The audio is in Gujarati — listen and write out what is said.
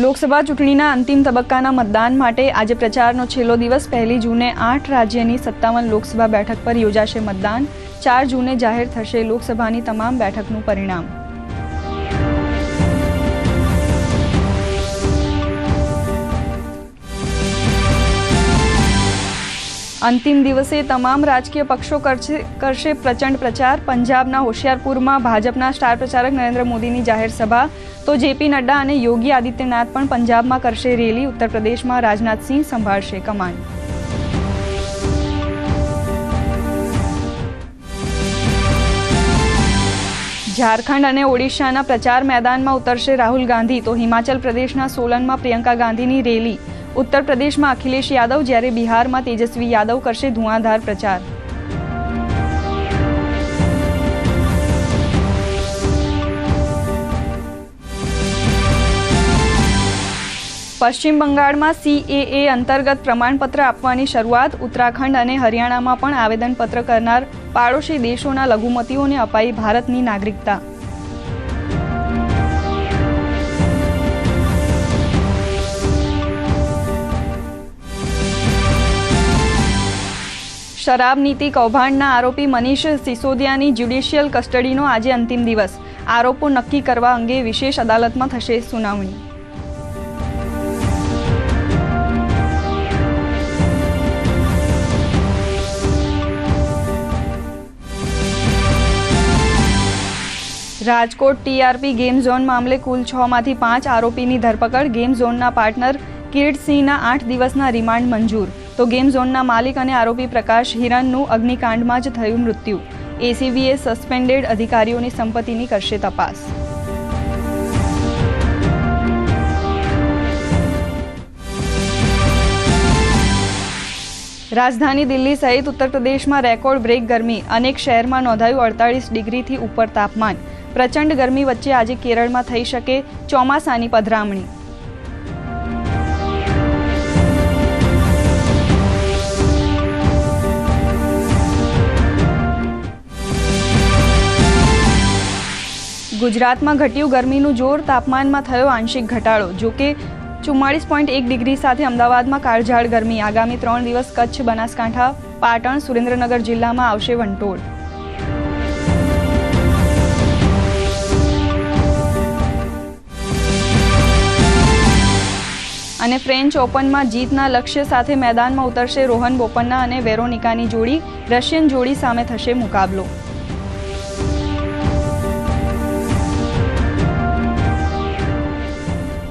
લોકસભા ચૂંટણીના અંતિમ તબક્કાના મતદાન માટે આજે પ્રચારનો છેલ્લો દિવસ. પહેલી જૂને આઠ રાજ્યની સત્તાવન લોકસભા બેઠક પર યોજાશે મતદાન. ચાર જૂને જાહેર થશે લોકસભાની તમામ બેઠકનું પરિણામ. અંતિમ દિવસે તમામ રાજકીય પક્ષો કરશે પ્રચંડ પ્રચાર. પંજાબના હોશિયારપુરમાં ભાજપના સ્ટાર પ્રચારક નરેન્દ્ર મોદીની જાહેર સભા. તો જેપી નડ્ડા અને યોગી આદિત્યનાથ પણ પંજાબમાં કરશે રેલી. ઉત્તર પ્રદેશમાં રાજનાથસિંહ સંભાળશે કમાન. ઝારખંડ અને ઓડિશાના પ્રચાર મેદાનમાં ઉતરશે રાહુલ ગાંધી. તો હિમાચલ પ્રદેશના સોલનમાં પ્રિયંકા ગાંધીની રેલી. ઉત્તર પ્રદેશમાં અખિલેશ યાદવ જ્યારે બિહારમાં તેજસ્વી યાદવ કરશે ધુઆંધાર પ્રચાર. પશ્ચિમ બંગાળમાં સીએએ અંતર્ગત પ્રમાણપત્ર આપવાની શરૂઆત, ઉત્તરાખંડ અને હરિયાણામાં પણ આવેદનપત્ર કરનાર પાડોશી દેશોના લઘુમતીઓને અપાઈ ભારતની નાગરિકતા. શરાબ નીતિ કૌભાંડના આરોપી મનીષ સિસોદિયાની જ્યુડિશિયલ કસ્ટડીનો આજે અંતિમ દિવસ. આરોપો નક્કી કરવા અંગે વિશેષ અદાલતમાં થશે સુનાવણી. રાજકોટ ટીઆરપી ગેમ ઝોન મામલે કુલ છ માંથી પાંચ આરોપીની ધરપકડ. ગેમ ઝોનના પાર્ટનર કિરીટસિંહના આઠ દિવસના રિમાન્ડ મંજૂર. તો ગેમ ઝોનના માલિક અને આરોપી પ્રકાશ હિરનનું અગ્નિકાંડમાં જ થયું મૃત્યુ. એસીબીએ સસ્પેન્ડેડ અધિકારીઓની સંપત્તિની કરશે તપાસ. રાજધાની દિલ્હી સહિત ઉત્તર પ્રદેશમાં રેકોર્ડ બ્રેક ગરમી. અનેક શહેરમાં નોંધાયું અડતાળીસ ડિગ્રીથી ઉપર તાપમાન. પ્રચંડ ગરમી વચ્ચે આજે કેરળમાં થઈ શકે ચોમાસાની પધરામણી. ગુજરાતમાં ઘટ્યું ગરમીનું જોર તાપમાનમાં થયો આંશિક ઘટાડો. જોકે ચુમ્માળીસ પોઈન્ટ એક ડિગ્રી સાથે અમદાવાદમાં કાળઝાળ ગરમી. આગામી ત્રણ દિવસ કચ્છ, બનાસકાંઠા, પાટણ, સુરેન્દ્રનગર જિલ્લામાં આવશે વંટોળ. અને ફ્રેન્ચ ઓપનમાં જીતના લક્ષ્ય સાથે મેદાનમાં ઉતરશે રોહન બોપન્ના અને વેરોનિકાની જોડી. રશિયન જોડી સામે થશે મુકાબલો.